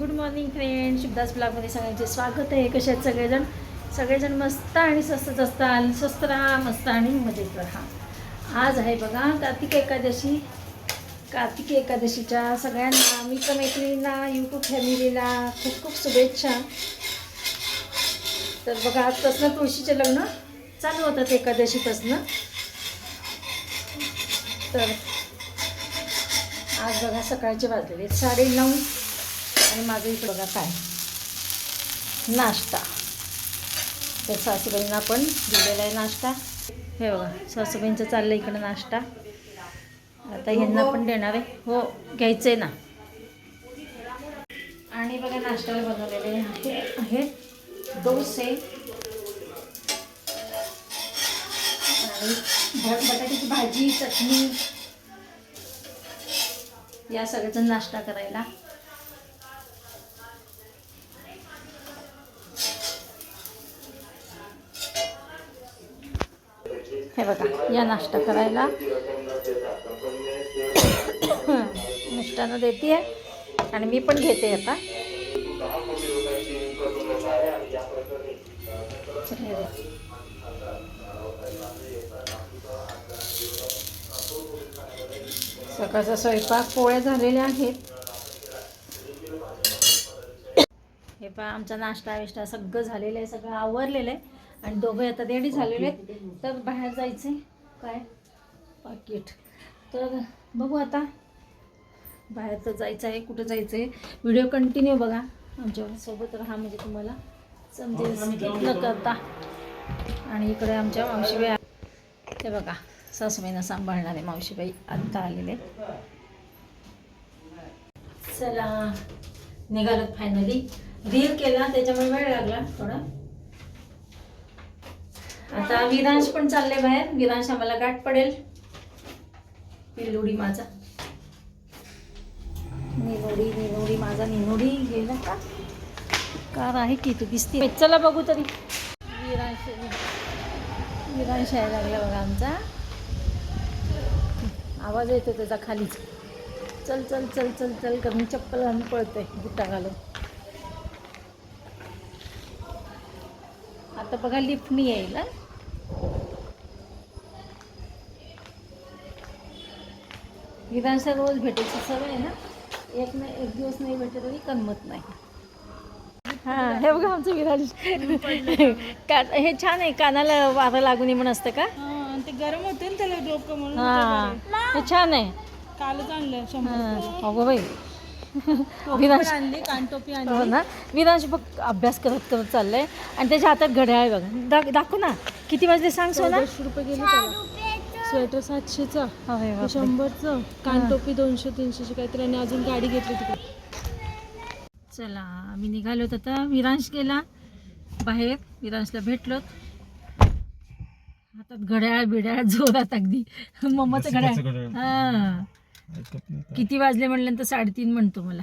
Good morning friend Shivdas ब्लॉगमध्ये सगळ्यांचे स्वागत आहे. कसे आहेत सगळेजण? सगळेजण मस्त आणि स्वस्तच असतात स्वस्त राहा मस्त आणि मजेत राहा. आज आहे बघा कार्तिक एकादशी. कार्तिक एकादशीच्या सगळ्यांना मित्रमैत्रिणींना यूट्यूब फॅमिलीला खूप खूप शुभेच्छा. तर बघा आजपासनं तुळशीचे लग्न चालू होतात एकादशीपासनं. तर आज बघा सकाळचे वाजलेले साडे नऊ आणि माझं इकडं बघा काय? नाश्ता. तर सासूबाईंना पण दिलेला आहे नाश्ता. हे बघा सासूबाईंचं चाललं इकडं नाश्ता. आता ह्यांना पण देणार आहे. हो घ्यायचं आहे ना. आणि बघा नाश्त्याला बनवलेले आहे. आहेत डोसे. आणि बटाट्याची भाजी चटणी. या सगळ्याचा नाश्ता करायला. हे बघा या नाश्ता करायला. मिष्टानं देते आणि मी पण घेते आता. सकाळचा स्वयंपाक पोळ्या झालेल्या आहेत. हे पहा आमचा नाश्ता विष्टा सगळं झालेलं आहे सगळं आवरलेलं आहे. आणि दोघं आता रेडी झालेले आहेत. तर बाहेर जायचे काय? पाकिट. तर बघू आता. बाहेर तर जायचं आहे कुठं जायचं आहे व्हिडिओ कंटिन्यू बघा. आमच्यासोबत राहा म्हणजे तुम्हाला समजेल. न करता. आणि इकडे आमच्या मावशीबाई. ते बघा. सासूबाईंना सांभाळणारे मावशीबाई. आत्ता आलेले चला. निघालो फायनली रील केला. त्याच्यामुळे वेळ लागला थोडा. आता विरांश पण चालले बाहेर. विरांश आम्हाला गाठ पडेल. पिल्लुडी माझा. निनोडी निनोडी माझा. निनोडी गेला का? कार आहे की तू? दिसते. चला बघू तरी. विरांश विरांश यायला लागला बघा आमचा. आवाज येतो त्याचा खालीच. चल चल चल चल चल. कर मी चप्पल घालून पळतोय. बुट्टा घालून. आता बघा लिफ्टनी येईल विधानसभा रोज भेटायची सवय आहे ना? एक नाही एक दिवस नाही भेटत तरी करमत नाही. हा हे बघा आमचं विराज. का हे छान आहे कानाला वारं लागू नये म्हणून असतं का? ते गरम होते ना त्याला डोकं म्हणून हा हे छान आहे. कालच आणलं शंभर हा, अगो बाई. विराज आणली कानटोपी आणली. हो ना? विराज बघ अभ्यास करत करत चाललंय. आणि त्याच्या हातात घड्याळ आहे बघा. दाख दाखव ना. किती वाजले सांग सोना? चौदाशे रुपये गेले त्याला स्वेटर सातशेचा अरे बापरे. शंभरचं. कानटोपी दोनशे तीनशेची काहीतरी. आणि अजून गाडी घेतली तिकडे. चला आम्ही निघालो आता. विरांश गेला बाहेर. विरांशला भेटलो. हातात घड्याळ बिड्याळ जोरात अगदी. मम्माचं घड्याळ. हा. किती वाजले म्हणल्यानंतर साडेतीन म्हणतो मला.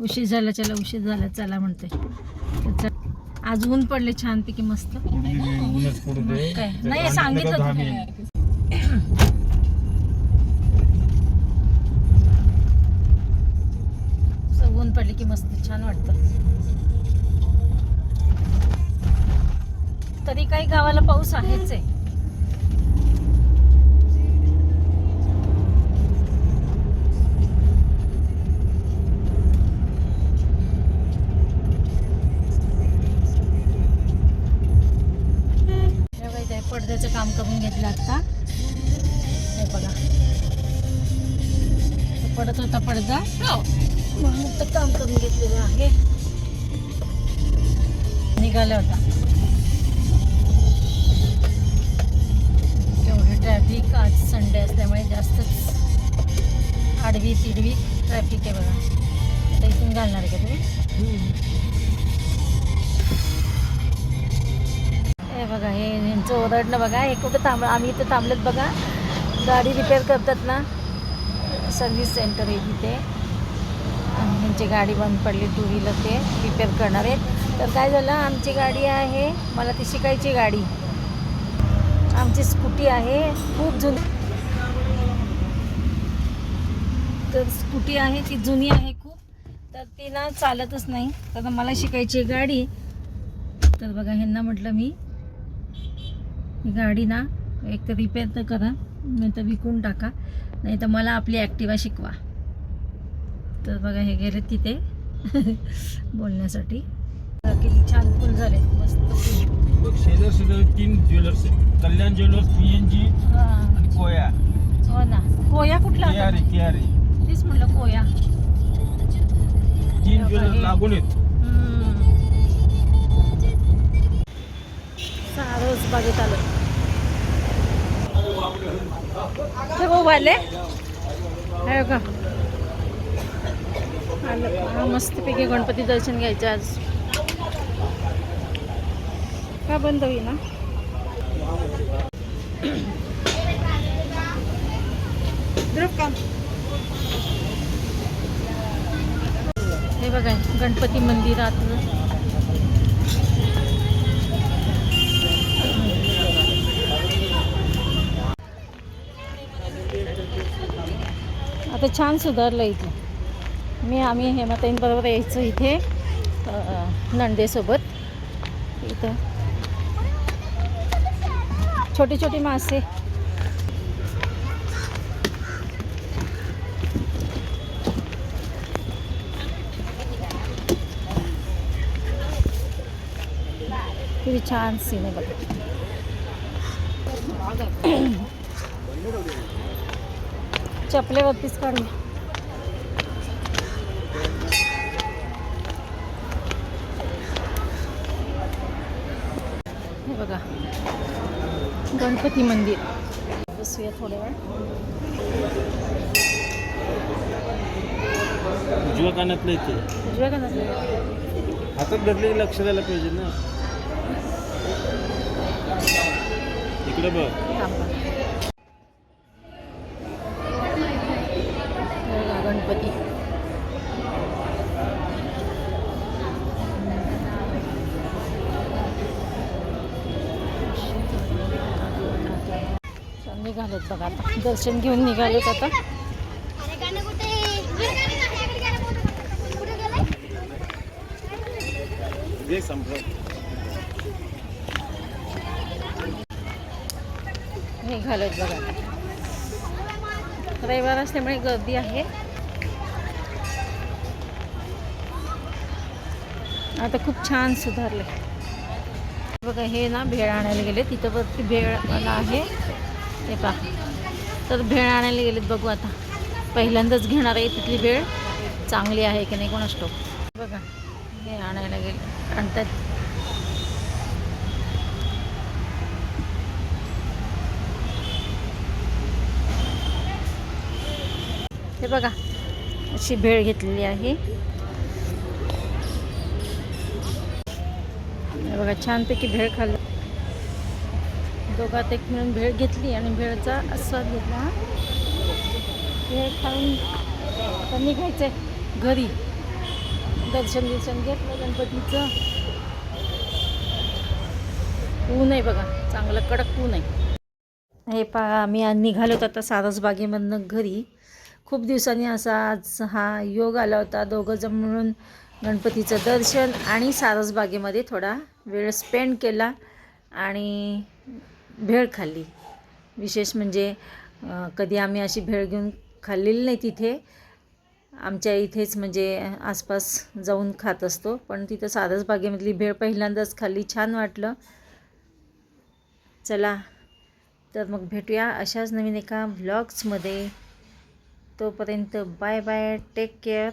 उशीर झाला चला उशीर झाला. चला म्हणतोय. तर चल. आज ऊन पडले छानपैकी मस्त. काय? नाही सांगितलं ऊन पडले की मस्त छान वाटतं. तरी काही गावाला पाऊस आहेच आहे. पडद्याचं काम करून घेतलं आता. हे बघा. तो पडत होता पडदा. म्हणून तर काम करून घेतलेलं आहे. निघाला होता. केवढी ट्रॅफिक आज संडे असल्यामुळे जास्तच आडवी तिडवी ट्रॅफिक आहे बघा. आता इथून घालणार आहे का तुम्ही? हे ओरडणं बघा. हे कुठं थांब आम्ही इथं थांबलेत बघा. गाडी रिपेअर करतात ना. सर्व्हिस सेंटर आहे तिथे. त्यांची गाडी बंद पडली टू व्हीलर ते रिपेअर करणार आहेत. तर काय झालं आमची गाडी आहे मला ती शिकायची गाडी. आमची स्कूटी आहे खूप जुनी. तर स्कूटी आहे ती जुनी आहे खूप. तर ती ना चालतच नाही. तर मला शिकायची आहे गाडी. तर बघा ह्यांना म्हटलं मी ही गाडी ना एक तर रिपेअर तर करा नाही तर विकून टाका. नाही तर मला आपली ॲक्टिवा शिकवा. तर बघा हे गेले तिथे बोलण्यासाठी. किती छान फुल झाले. मस्त फुल. बघ शेजार शेजारी तीन ज्वेलर्स आहेत. Kalyan jewellers P N G कोया. हो ना. कोया कुठला तेच म्हटलं कोया. तीन ज्वेलर्स लागून आहेत. बागेत आलो. हे का आलं. हा मस्तपैकी गणपती दर्शन घ्यायचं आज. का बंद होईल ना हे बघा गणपती मंदिरात. आता छान सुधारलं इथे. मी आम्ही हेमाताईंबरोबर यायचो इथे नंदेसोबत. इथं. छोटे छोटे मासे. किती छान सीन आहे बघा. चपलेवरतीच काढूया हे बघा. गणपती मंदिर. बसूया थोड्या वेळ उजव्या कानातलं येते उजव्या का नसल्या हातात धरले लक्ष द्यायला पाहिजे ना. इकडे बघ. चल, बघा आता. दर्शन घेऊन निघालोत आता. अरे निघालोत बघा रविवार असल्यामुळे गर्दी आहे. आता खूप छान सुधारले बघा हे ना भेळ आणायला गेले. तिथं वरती भेळ मला आहे. हे पा तर भेळ आणायला गेलेत बघू आता. पहिल्यांदाच घेणार आहे तिथली भेळ. चांगली आहे की नाही कोणास ठाऊक? बघा हे आणायला गेले. आणतात. हे बघा अशी भेळ घेतलेली आहे. बघा छानपैकी भेळ खाल्ली. दोघात एक मिळून भेळ घेतली आणि भेळचा आस्वाद घेतला. भेळ खाऊन आता निघायचं आहे घरी. दर्शन दर्शन घेतलं गणपतीचं. ऊन आहे बघा चांगलं कडक ऊन आहे. हे पा आम्ही निघालो होतो आता सारसबागेमधनं घरी. खूप दिवसांनी असा आज हा योग आला होता दोघं जण मिळून गणपतीचं दर्शन आणि सारसबागेमध्ये थोडा वेळ स्पेंड केला. आणि भेळ खाल्ली. विशेष म्हणजे कधी आम्ही अशी भेळ घेऊन खाल्लेली नाही तिथे. आमच्या इथेच म्हणजे आसपास जाऊन खात असतो. पण तिथं सारसबागेमधली भेळ पहिल्यांदाच खाल्ली. छान वाटलं. चला तर मग भेटूया अशाच नवीन एका व्लॉग्समध्ये तोपर्यंत बाय बाय टेक केअर